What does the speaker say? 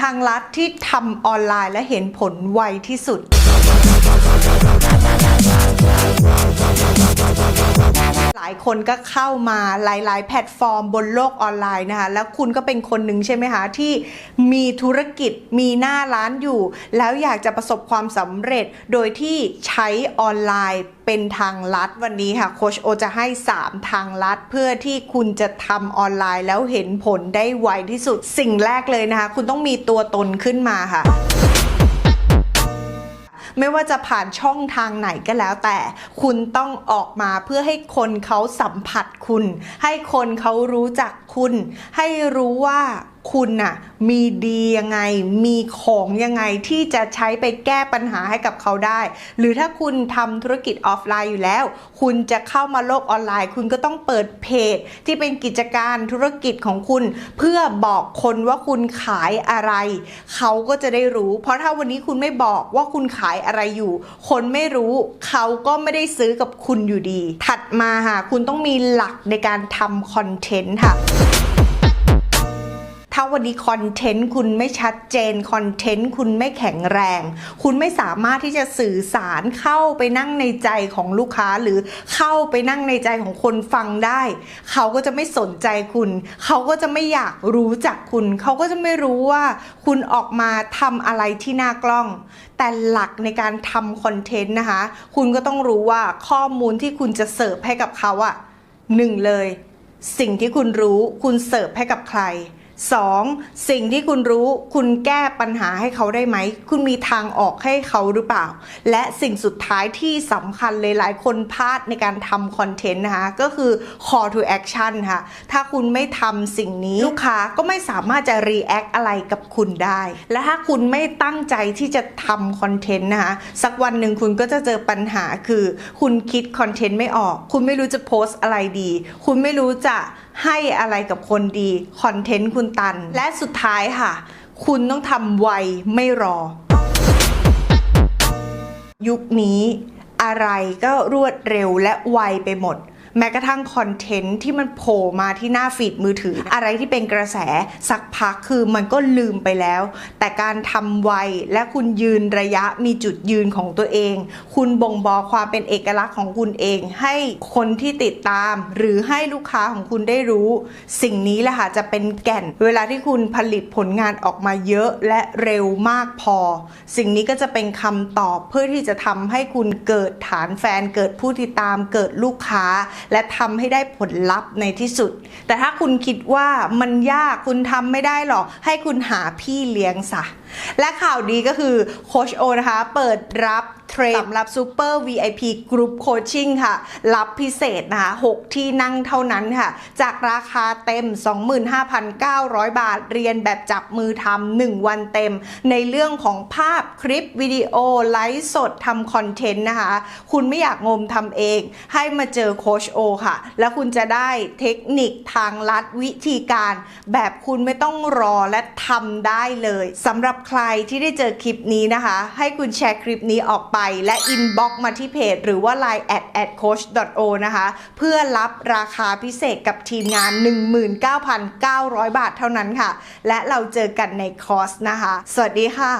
ทางลัดที่ทำออนไลน์และเห็นผลไวที่สุดายคนก็เข้ามาหลาย ๆ แพลตฟอร์มบนโลกออนไลน์นะคะ แล้วคุณก็เป็นคนหนึ่งใช่ไหมคะ ที่มีธุรกิจมีหน้าร้านอยู่ แล้วอยากจะประสบความสำเร็จโดยที่ใช้ออนไลน์เป็นทางลัดวันนี้ค่ะโคชโอจะให้ 3 ทางลัด เพื่อที่คุณจะทำออนไลน์แล้วเห็นผลได้ไวที่สุดสิ่งแรกเลยนะคะ คุณต้องมีตัวตนขึ้นมาค่ะ ไม่ว่าจะผ่านช่องทางไหนก็แล้วแต่ คุณต้องออกมาเพื่อให้คนเขาสัมผัสคุณ ให้คนเขารู้จักคุณ ให้รู้ว่า คุณน่ะมีดียังไง มีของยังไงที่จะใช้ไปแก้ปัญหาให้กับเขาได้ หรือถ้าคุณทำธุรกิจออฟไลน์อยู่แล้ว คุณจะเข้ามาโลกออนไลน์ คุณก็ต้องเปิดเพจ ที่เป็นกิจการธุรกิจของคุณ เพื่อบอกคนว่าคุณขายอะไร เขาก็จะได้รู้ เพราะถ้าวันนี้คุณไม่บอกว่าคุณขายอะไรอยู่ คนไม่รู้ เขาก็ไม่ได้ซื้อกับคุณอยู่ดี ถัดมาค่ะคุณต้องมีหลักในการทำคอนเทนต์ค่ะ ถ้าวันนี้คอนเทนต์คุณไม่ชัดเจนคอนเทนต์คุณไม่แข็งแรง คุณไม่สามารถที่จะสื่อสารเข้าไปนั่งในใจของลูกค้าหรือเข้าไปนั่งในใจของคนฟังได้ เขาก็จะไม่สนใจคุณ เขาก็จะไม่อยากรู้จักคุณ เขาก็จะไม่รู้ว่าคุณออกมาทำอะไรที่หน้ากล้อง แต่หลักในการทำคอนเทนต์นะคะ คุณก็ต้องรู้ว่าข้อมูลที่คุณจะเสิร์ฟให้กับเขาอะหนึ่งเลย สิ่งที่คุณรู้คุณเสิร์ฟให้กับใคร 2. สิ่งที่คุณรู้คุณแก้ปัญหาให้เขาได้ไหม คุณมีทางออกให้เขาหรือเปล่า และสิ่งสุดท้ายที่สำคัญเลยหลายคนพลาดในการทำคอนเทนต์นะคะ ก็คือ call to action ค่ะ ถ้าคุณไม่ทำสิ่งนี้ ลูกค้าก็ไม่สามารถจะ react อะไรกับคุณได้ และถ้าคุณไม่ตั้งใจที่จะทำคอนเทนต์นะคะ สักวันหนึ่งคุณก็จะเจอปัญหาคือ คุณคิดคอนเทนต์ไม่ออก คุณไม่รู้จะโพสต์อะไรดี คุณไม่รู้จะ ให้อะไรกับคนดีคอนเทนต์คุณตัน และสุดท้ายค่ะ คุณต้องทำไวไม่รอ ยุคนี้อะไรก็รวดเร็วและไวไปหมด แม้กระทั่งคอนเทนต์ที่มันโผล่มาที่หน้าฟีดมือถือ อะไรที่เป็นกระแสสักพักคือมันก็ลืมไปแล้ว แต่การทำไวและคุณยืนระยะมีจุดยืนของตัวเอง คุณบ่งบอกความเป็นเอกลักษณ์ของคุณเอง ให้คนที่ติดตาม หรือให้ลูกค้าของคุณได้รู้ สิ่งนี้แหละค่ะจะเป็นแก่น เวลาที่คุณผลิตผลงานออกมาเยอะและเร็วมากพอ สิ่งนี้ก็จะเป็นคำตอบเพื่อที่จะทำให้คุณเกิดฐานแฟน เกิดผู้ติดตาม เกิดลูกค้าและทำให้ได้ผลลัพธ์ในที่สุด แต่ถ้าคุณคิดว่ามันยากคุณทำไม่ได้หรอกให้คุณหาพี่เลี้ยงซะและข่าวดีก็คือโคชโอนะคะ เปิดรับเทรนสำหรับ Super VIP Group Coaching ค่ะ รับพิเศษนะคะ 6 ที่นั่งเท่านั้นค่ะ จากราคาเต็ม 25,900 บาท เรียนแบบจับมือทำ1วันเต็ม ในเรื่องของภาพคลิปวิดีโอ ไลฟ์สดทำคอนเทนต์นะคะ คุณไม่อยากงมทำเอง ให้มาเจอโคชโอค่ะ แล้วคุณจะได้เทคนิคทางลัดวิธีการ แบบคุณไม่ต้องรอและทำได้เลยสำหรับใครที่ได้เจอคลิปนี้นะคะ ให้คุณแชร์คลิปนี้ออกไปและอินบ็อกมาที่เพจ หรือว่า line at at coach o นะคะ เพื่อรับราคาพิเศษกับทีมงาน 19,900 บาทเท่านั้นค่ะ และเราเจอกันในคอร์สนะคะ สวัสดีค่ะ